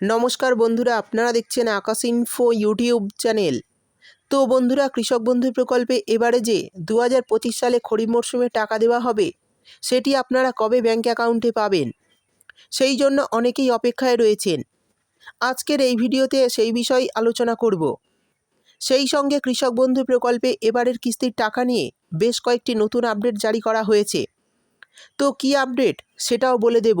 নমস্কার বন্ধুরা, আপনারা দেখছেন আকাশ ইনফো ইউটিউব চ্যানেল তো বন্ধুরা, কৃষক বন্ধু প্রকল্পে এবারে যে দু হাজার পঁচিশ সালে খরিফ মরশুমে টাকা দেওয়া হবে, সেটি আপনারা কবে ব্যাঙ্ক অ্যাকাউন্টে পাবেন? সেই জন্য অনেকেই অপেক্ষায় রয়েছেন। আজকের এই ভিডিওতে সেই বিষয় আলোচনা করব। সেই সঙ্গে কৃষক বন্ধু প্রকল্পে এবারের কিস্তির টাকা নিয়ে বেশ কয়েকটি নতুন আপডেট জারি করা হয়েছে। তো কী আপডেট সেটাও বলে দেব।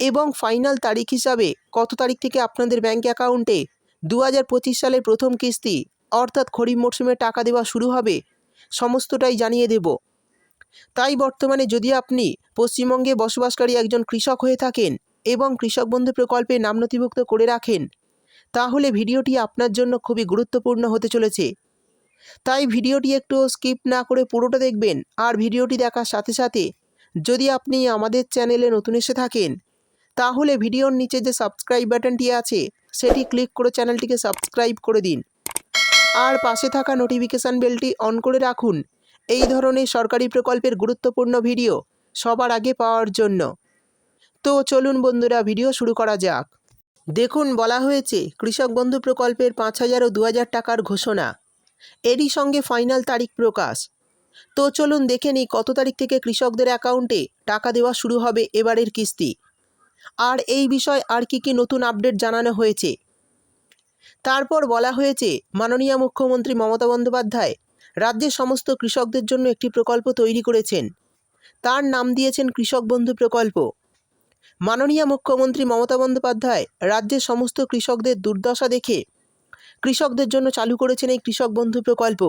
এবং ফাইনাল তারিখ হিসাবে কত তারিখ থেকে আপনাদের ব্যাঙ্ক অ্যাকাউন্টে দু হাজার পঁচিশ সালের প্রথম কিস্তি, অর্থাৎ খরিফ মরশুমে টাকা দেওয়া শুরু হবে, সমস্তটাই জানিয়ে দেব। তাই বর্তমানে যদি আপনি পশ্চিমবঙ্গে বসবাসকারী একজন কৃষক হয়ে থাকেন এবং কৃষক বন্ধু প্রকল্পে নাম নথিভুক্ত করে রাখেন, তাহলে ভিডিওটি আপনার জন্য খুবই গুরুত্বপূর্ণ হতে চলেছে। তাই ভিডিওটি একটু স্কিপ না করে পুরোটা দেখবেন, আর ভিডিওটি দেখার সাথে সাথে যদি আপনি আমাদের চ্যানেলে নতুন এসে থাকেন তাহলে ভিডিওর নিচে যে সাবস্ক্রাইব বাটনটি আছে, সেটি ক্লিক করে চ্যানেলটিকে সাবস্ক্রাইব করে দিন। আর পাশে থাকা নোটিফিকেশান বেলটি অন করে রাখুন। এই ধরনের সরকারি প্রকল্পের গুরুত্বপূর্ণ ভিডিও সবার আগে পাওয়ার জন্য। তো চলুন বন্ধুরা, ভিডিও শুরু করা যাক। দেখুন, বলা হয়েছে, কৃষক বন্ধু প্রকল্পের পাঁচ হাজার ও দু হাজার টাকার ঘোষণা। এরই সঙ্গে ফাইনাল তারিখ প্রকাশ। তো চলুন দেখে নিই, কত তারিখ থেকে কৃষকদের অ্যাকাউন্টে টাকা দেওয়া শুরু হবে এবারের কিস্তি। আর এই বিষয় আর কি কি নতুন আপডেট জানানো হয়েছে? তারপর বলা হয়েছে, মাননীয় মুখ্যমন্ত্রী মমতা বন্দ্যোপাধ্যায় রাজ্যের সমস্ত কৃষকদের জন্য একটি প্রকল্প তৈরি করেছেন। তার নাম দিয়েছেন কৃষক বন্ধু প্রকল্প। মাননীয় মুখ্যমন্ত্রী মমতা বন্দ্যোপাধ্যায় রাজ্যের সমস্ত কৃষকদের দুর্দশা দেখে কৃষকদের জন্য চালু করেছেন এই কৃষক বন্ধু প্রকল্প।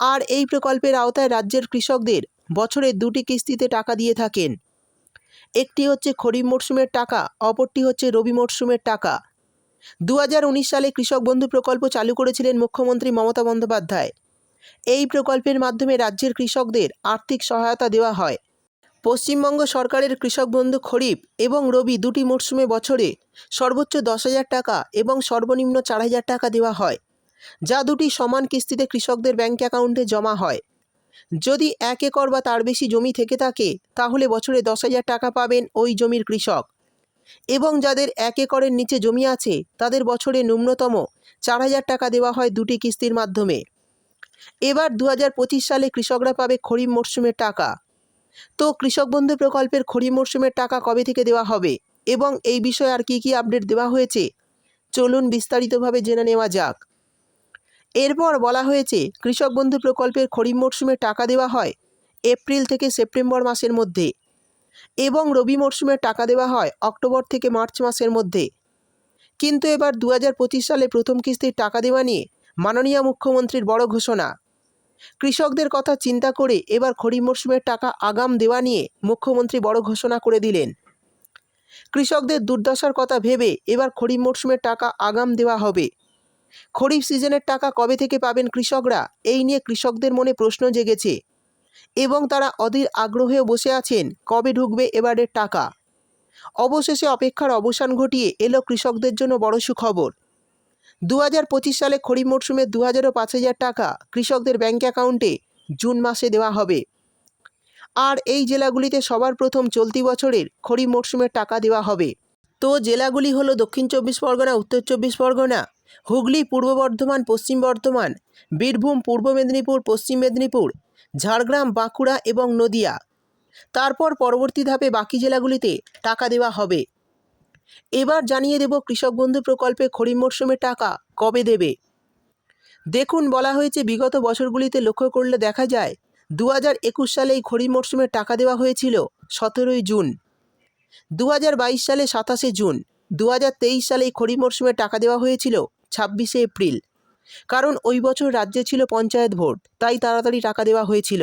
আর এই প্রকল্পের আওতায় রাজ্যের কৃষকদের বছরে দুটি কিস্তিতে টাকা দিয়ে থাকেন। একটি হচ্ছে খরিফ মরশুমের টাকা, অপরটি হচ্ছে রবি মরশুমের টাকা। দু হাজার উনিশ সালে কৃষক বন্ধু প্রকল্প চালু করেছিলেন মুখ্যমন্ত্রী মমতা বন্দ্যোপাধ্যায়। এই প্রকল্পের মাধ্যমে রাজ্যের কৃষকদের আর্থিক সহায়তা দেওয়া হয়। পশ্চিমবঙ্গ সরকারের কৃষক বন্ধু খরিফ এবং রবি দুটি মরশুমে বছরে সর্বোচ্চ দশ হাজার টাকা এবং সর্বনিম্ন চার হাজার টাকা দেওয়া হয়, যা দুটি সমান কিস্তিতে কৃষকদের ব্যাঙ্ক অ্যাকাউন্টে জমা হয়। যদি এক একর বা তার বেশি জমি থেকে থাকে, তাহলে বছরে দশ হাজার টাকা পাবেন ওই জমির কৃষক। এবং যাদের এক একরের নিচে জমি আছে, তাদের বছরে ন্যূনতম চার হাজার টাকা দেওয়া হয় দুটি কিস্তির মাধ্যমে। এবার দু হাজার পঁচিশ সালে কৃষকরা পাবে খরিফ মরশুমের টাকা। তো কৃষক বন্ধু প্রকল্পের খরিফ মরশুমের টাকা কবে থেকে দেওয়া হবে? এবং এই বিষয়ে আর কি কি আপডেট দেওয়া হয়েছে? চলুন বিস্তারিতভাবে জেনে নেওয়া যাক। এরপর বলা হয়েছে, কৃষক বন্ধু প্রকল্পের খরিফ মরশুমে টাকা দেওয়া হয় এপ্রিল থেকে সেপ্টেম্বর মাসের মধ্যে এবং রবি মরশুমে টাকা দেওয়া হয় অক্টোবর থেকে মার্চ মাসের মধ্যে। কিন্তু এবার দু হাজার পঁচিশ সালে প্রথম কিস্তির টাকা দেওয়া নিয়ে মাননীয় মুখ্যমন্ত্রীর বড় ঘোষণা। কৃষকদের কথা চিন্তা করে এবার খরিফ মরশুমের টাকা আগাম দেওয়া নিয়ে মুখ্যমন্ত্রী বড় ঘোষণা করে দিলেন। কৃষকদের দুর্দশার কথা ভেবে এবার খরিফ মরশুমের টাকা আগাম দেওয়া হবে। খরিফ সিজনের টাকা কবে থেকে পাবেন কৃষকরা? এই নিয়ে কৃষকদের মনে প্রশ্ন জেগেছে। এবং তারা অধীর আগ্রহেও বসে আছেন, কবে ঢুকবে এবারের টাকা? অবশেষে অপেক্ষার অবসান ঘটিয়ে এলো কৃষকদের জন্য বড় সুখবর। দু হাজার পঁচিশ সালে খরিফ মরশুমে দু হাজারও পাঁচ হাজার টাকা কৃষকদের ব্যাঙ্ক অ্যাকাউন্টে জুন মাসে দেওয়া হবে। আর এই জেলাগুলিতে সবার প্রথম চলতি বছরের খরিফ মরশুমের টাকা দেওয়া হবে। তো জেলাগুলি হলো দক্ষিণ চব্বিশ পরগনা, উত্তর চব্বিশ পরগনা হুগলি পূর্ব বর্ধমান, পশ্চিম বর্ধমান, বীরভূম, পূর্ব মেদিনীপুর, পশ্চিম মেদিনীপুর, ঝাড়গ্রাম, বাঁকুড়া এবং নদিয়া। তারপর পরবর্তী ধাপে বাকি জেলাগুলিতে টাকা দেওয়া হবে। এবার জানিয়ে দেব কৃষক বন্ধু প্রকল্পে খরিফ মরশুমে টাকা কবে দেবে। দেখুন, বলা হয়েছে বিগত বছরগুলিতে লক্ষ্য করলে দেখা যায় দু হাজার একুশ সালে এই খরিফ মরশুমে টাকা দেওয়া হয়েছিল সতেরোই জুন। দু হাজার বাইশ সালে সাতাশে জুন। দু হাজার তেইশ সালে এই খরিফ মরশুমে টাকা দেওয়া হয়েছিল ছাব্বিশে এপ্রিল। কারণ ওই বছর রাজ্যে ছিল পঞ্চায়েত ভোট, তাই তাড়াতাড়ি টাকা দেওয়া হয়েছিল।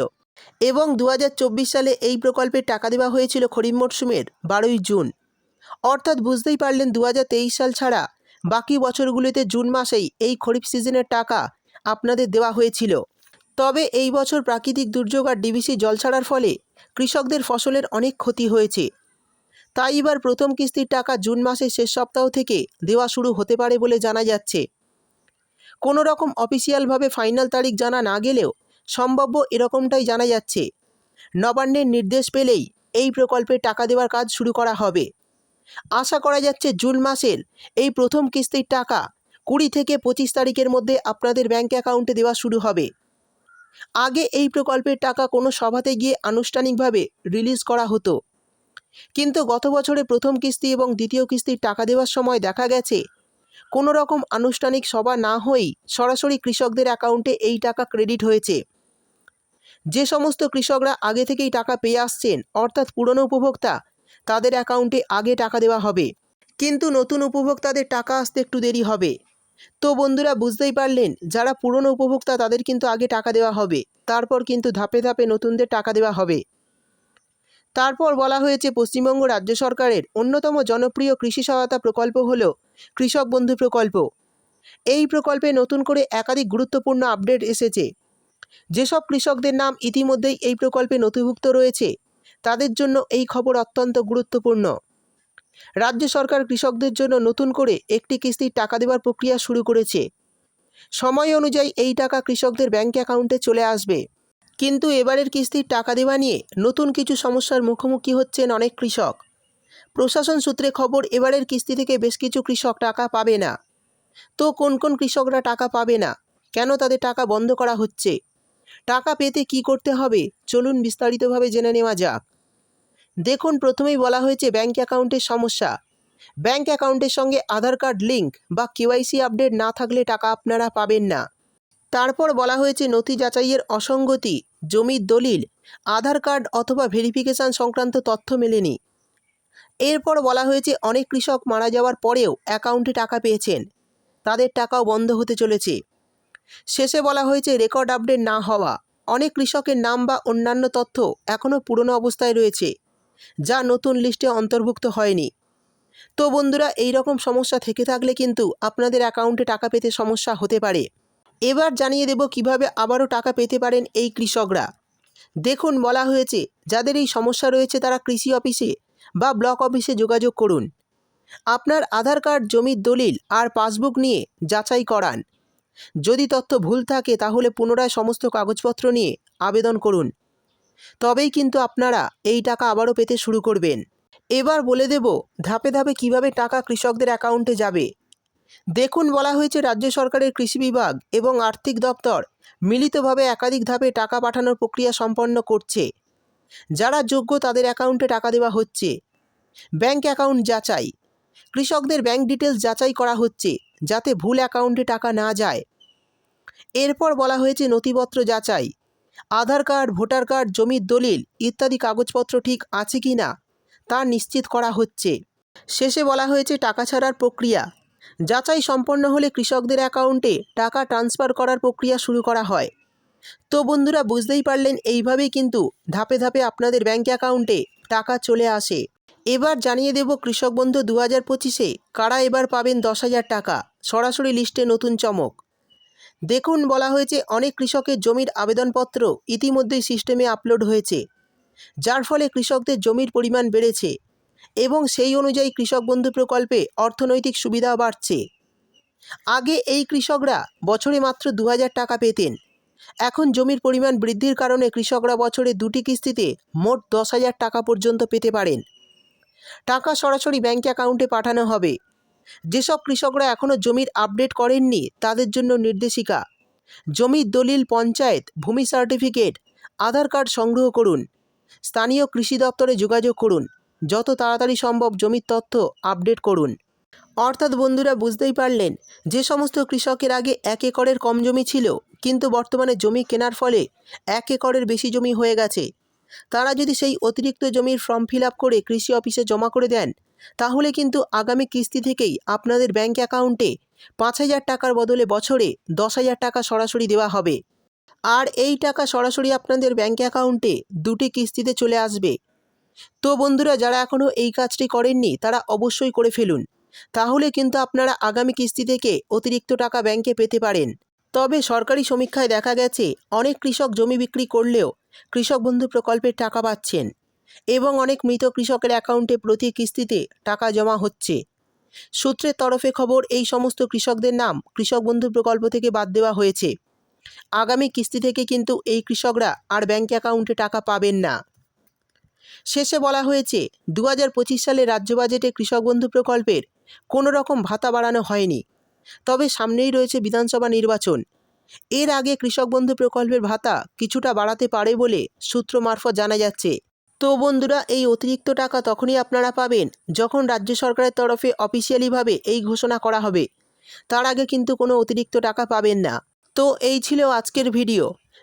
এবং দু হাজার চব্বিশ সালে এই প্রকল্পে টাকা দেওয়া হয়েছিল খরিফ মরশুমের, বারোই জুন। অর্থাৎ বুঝতেই পারলেন দু হাজার তেইশ সাল ছাড়া বাকি বছরগুলিতে জুন মাসেই এই খরিফ সিজনের টাকা আপনাদের দেওয়া হয়েছিল। তবে এই বছর প্রাকৃতিক দুর্যোগ আর ডিবিসি জল ছাড়ার ফলে কৃষকদের ফসলের অনেক ক্ষতি হয়েছে। তাই এবার প্রথম কিস্তির টাকা জুন মাসের শেষ সপ্তাহ থেকে দেওয়া শুরু হতে পারে বলে জানা যাচ্ছে। কোনো রকম অফিসিয়ালভাবে ফাইনাল তারিখ জানা না গেলেও সম্ভাব্য এরকমটাই জানা যাচ্ছে। নবান্নের নির্দেশ পেলেই এই প্রকল্পে টাকা দেওয়ার কাজ শুরু করা হবে। আশা করা যাচ্ছে জুন মাসের এই প্রথম কিস্তির টাকা কুড়ি থেকে পঁচিশ তারিখের মধ্যে আপনাদের ব্যাঙ্ক অ্যাকাউন্টে দেওয়া শুরু হবে। আগে এই প্রকল্পের টাকা কোনো সভাতে গিয়ে আনুষ্ঠানিকভাবে রিলিজ করা হতো। কিন্তু গত বছরে প্রথম কিস্তি এবং দ্বিতীয় কিস্তির টাকা দেওয়ার সময় দেখা গেছে কোনো রকম আনুষ্ঠানিক সভা না হয়েই সরাসরি কৃষকদের অ্যাকাউন্টে এই টাকা ক্রেডিট হয়েছে। যে সমস্ত কৃষকরা আগে থেকেই টাকা পেয়ে আসছেন, অর্থাৎ পুরনো উপভোক্তা, তাদের অ্যাকাউন্টে আগে টাকা দেওয়া হবে। কিন্তু নতুন উপভোক্তাদের টাকা আসতে একটু দেরি হবে। তো বন্ধুরা, বুঝতেই পারলেন, যারা পুরনো উপভোক্তা তাদের কিন্তু আগে টাকা দেওয়া হবে। তারপর কিন্তু ধাপে ধাপে নতুনদের টাকা দেওয়া হবে। তারপর বলা হয়েছে পশ্চিমবঙ্গ রাজ্য সরকারের অন্যতম জনপ্রিয় কৃষি সহায়তা প্রকল্প হল কৃষক বন্ধু প্রকল্প। এই প্রকল্পে নতুন করে একাধিক গুরুত্বপূর্ণ আপডেট এসেছে। যেসব কৃষকদের নাম ইতিমধ্যেই এই প্রকল্পে নথিভুক্ত রয়েছে, তাদের জন্য এই খবর অত্যন্ত গুরুত্বপূর্ণ। রাজ্য সরকার কৃষকদের জন্য নতুন করে একটি কিস্তির টাকা দেওয়ার প্রক্রিয়া শুরু করেছে। সময় অনুযায়ী এই টাকা কৃষকদের ব্যাঙ্ক অ্যাকাউন্টে চলে আসবে। কিন্তু এবারের কিস্তির টাকা দেওয়া নিয়ে নতুন কিছু সমস্যার মুখোমুখি হচ্ছেন অনেক কৃষক। প্রশাসন সূত্রে খবর, এবারের কিস্তি থেকে বেশ কিছু কৃষক টাকা পাবে না। তো কোন কোন কৃষকরা টাকা পাবে না? কেন তাদের টাকা বন্ধ করা হচ্ছে? টাকা পেতে কি করতে হবে? চলুন বিস্তারিতভাবে জেনে নেওয়া যাক। দেখুন, প্রথমেই বলা হয়েছে ব্যাঙ্ক অ্যাকাউন্টের সমস্যা। ব্যাঙ্ক অ্যাকাউন্টের সঙ্গে আধার কার্ড লিঙ্ক বা কেওয়াইসি আপডেট না থাকলে টাকা আপনারা পাবেন না। তারপর বলা হয়েছে নথি যাচাইয়ের অসঙ্গতি, জমির দলিল, আধার কার্ড অথবা ভেরিফিকেশন সংক্রান্ত তথ্য মেলেনি। এরপর বলা হয়েছে অনেক কৃষক মারা যাওয়ার পরেও অ্যাকাউন্টে টাকা পেয়েছেন। তাদের টাকাও বন্ধ হতে চলেছে। শেষে বলা হয়েছে রেকর্ড আপডেট না হওয়া, অনেক কৃষকের নাম বা অন্যান্য তথ্য এখনও পুরনো অবস্থায় রয়েছে, যা নতুন লিস্টে অন্তর্ভুক্ত হয়নি। তো বন্ধুরা এই রকম সমস্যা থেকে থাকলে কিন্তু আপনাদের অ্যাকাউন্টে টাকা পেতে সমস্যা হতে পারে। এবার জানিয়ে দেব কীভাবে আবারও টাকা পেতে পারেন এই কৃষকরা। দেখুন, বলা হয়েছে, যাদের এই সমস্যা রয়েছে তারা কৃষি অফিসে বা ব্লক অফিসে যোগাযোগ করুন। আপনার আধার কার্ড, জমির দলিল আর পাসবুক নিয়ে যাচাই করান। যদি তথ্য ভুল থাকে, তাহলে পুনরায় সমস্ত কাগজপত্র নিয়ে আবেদন করুন। তবেই কিন্তু আপনারা এই টাকা আবারও পেতে শুরু করবেন। এবার বলে দেব, ধাপে ধাপে কীভাবে টাকা কৃষকদের অ্যাকাউন্টে যাবে। দেখুন বলা হয়েছে রাজ্য সরকারের কৃষি বিভাগ এবং আর্থিক দপ্তর মিলিতভাবে একাধিক ধাপে টাকা পাঠানোর প্রক্রিয়া সম্পন্ন করছে। যারা যোগ্য তাদের অ্যাকাউন্টে টাকা দেওয়া হচ্ছে। ব্যাংক অ্যাকাউন্ট যাচাই। কৃষকদের ব্যাংক ডিটেলস যাচাই করা হচ্ছে যাতে ভুল অ্যাকাউন্টে টাকা না যায়। এরপর বলা হয়েছে নথিপত্র যাচাই। আধার কার্ড, ভোটার কার্ড, জমির দলিল ইত্যাদি কাগজপত্র ঠিক আছে কি না তা নিশ্চিত করা হচ্ছে। শেষে বলা হয়েছে টাকা ছাড়ার প্রক্রিয়া। যাচাই সম্পন্ন হলে কৃষকদের অ্যাকাউন্টে টাকা ট্রান্সফার করার প্রক্রিয়া শুরু করা হয়। তো বন্ধুরা, বুঝতেই পারলেন, এইভাবেই কিন্তু ধাপে ধাপে আপনাদের ব্যাঙ্ক অ্যাকাউন্টে টাকা চলে আসে। এবার জানিয়ে দেব, কৃষক বন্ধু দু হাজার পঁচিশে কারা এবার পাবেন দশ হাজার টাকা? সরাসরি লিস্টে নতুন চমক। দেখুন, বলা হয়েছে, অনেক কৃষকের জমির আবেদনপত্র ইতিমধ্যেই সিস্টেমে আপলোড হয়েছে, যার ফলে কৃষকদের জমির পরিমাণ বেড়েছে। এবং সেই অনুযায়ী কৃষক বন্ধু প্রকল্পে অর্থনৈতিক সুবিধা বাড়ছে। আগে এই কৃষকরা বছরে মাত্র দু হাজার টাকা পেতেন। এখন জমির পরিমাণ বৃদ্ধির কারণে কৃষকরা বছরে দুটি কিস্তিতে মোট দশ হাজার টাকা পর্যন্ত পেতে পারেন। টাকা সরাসরি ব্যাঙ্ক অ্যাকাউন্টে পাঠানো হবে। যেসব কৃষকরা এখনও জমির আপডেট করেননি, তাদের জন্য নির্দেশিকা। জমির দলিল পঞ্চায়েত, ভূমি সার্টিফিকেট, আধার কার্ড সংগ্রহ করুন। স্থানীয় কৃষি দপ্তরে যোগাযোগ করুন। যত তাড়াতাড়ি সম্ভব জমির তথ্য আপডেট করুন। অর্থাৎ বন্ধুরা বুঝতেই পারলেন, যে সমস্ত কৃষকের আগে এক একরের কম জমি ছিল, কিন্তু বর্তমানে জমি কেনার ফলে এক একরের বেশি জমি হয়ে গেছে। তারা যদি সেই অতিরিক্ত জমির ফর্ম ফিল করে কৃষি অফিসে জমা করে দেন, তাহলে কিন্তু আগামী কিস্তি থেকেই আপনাদের ব্যাঙ্ক অ্যাকাউন্টে পাঁচ হাজার টাকার বদলে বছরে দশ হাজার টাকা সরাসরি দেওয়া হবে। আর এই টাকা সরাসরি আপনাদের ব্যাঙ্ক অ্যাকাউন্টে দুটি কিস্তিতে চলে আসবে। তো বন্ধুরা, যারা এখনও এই কাজটি করেননি, তারা অবশ্যই করে ফেলুন। তাহলে কিন্তু আপনারা আগামী কিস্তি থেকে অতিরিক্ত টাকা ব্যাংকে পেতে পারেন। তবে সরকারি সমীক্ষায় দেখা গেছে, অনেক কৃষক জমি বিক্রি করলেও কৃষক বন্ধু প্রকল্পের টাকা পাচ্ছেন এবং অনেক মৃত কৃষকের অ্যাকাউন্টে প্রতি কিস্তিতে টাকা জমা হচ্ছে। সূত্রের তরফে খবর, এই সমস্ত কৃষকদের নাম কৃষক বন্ধু প্রকল্প থেকে বাদ দেওয়া হয়েছে। আগামী কিস্তি থেকে কিন্তু এই কৃষকরা আর ব্যাঙ্ক অ্যাকাউন্টে টাকা পাবেন না। শেষে বলা হয়েছে দু হাজার পঁচিশ সালে রাজ্য বাজেটে কৃষক বন্ধু প্রকল্পের কোনো রকম ভাতা বাড়ানো হয়নি। তবে সামনেই রয়েছে বিধানসভা নির্বাচন। এর আগে কৃষক বন্ধু প্রকল্পের ভাতা কিছুটা বাড়াতে পারে বলে সূত্র মারফত জানা যাচ্ছে। তো বন্ধুরা, এই অতিরিক্ত টাকা তখনই আপনারা পাবেন যখন রাজ্য সরকারের তরফে অফিসিয়ালিভাবে এই ঘোষণা করা হবে। তার আগে কিন্তু কোনো অতিরিক্ত টাকা পাবেন না। তো এই ছিল আজকের ভিডিও।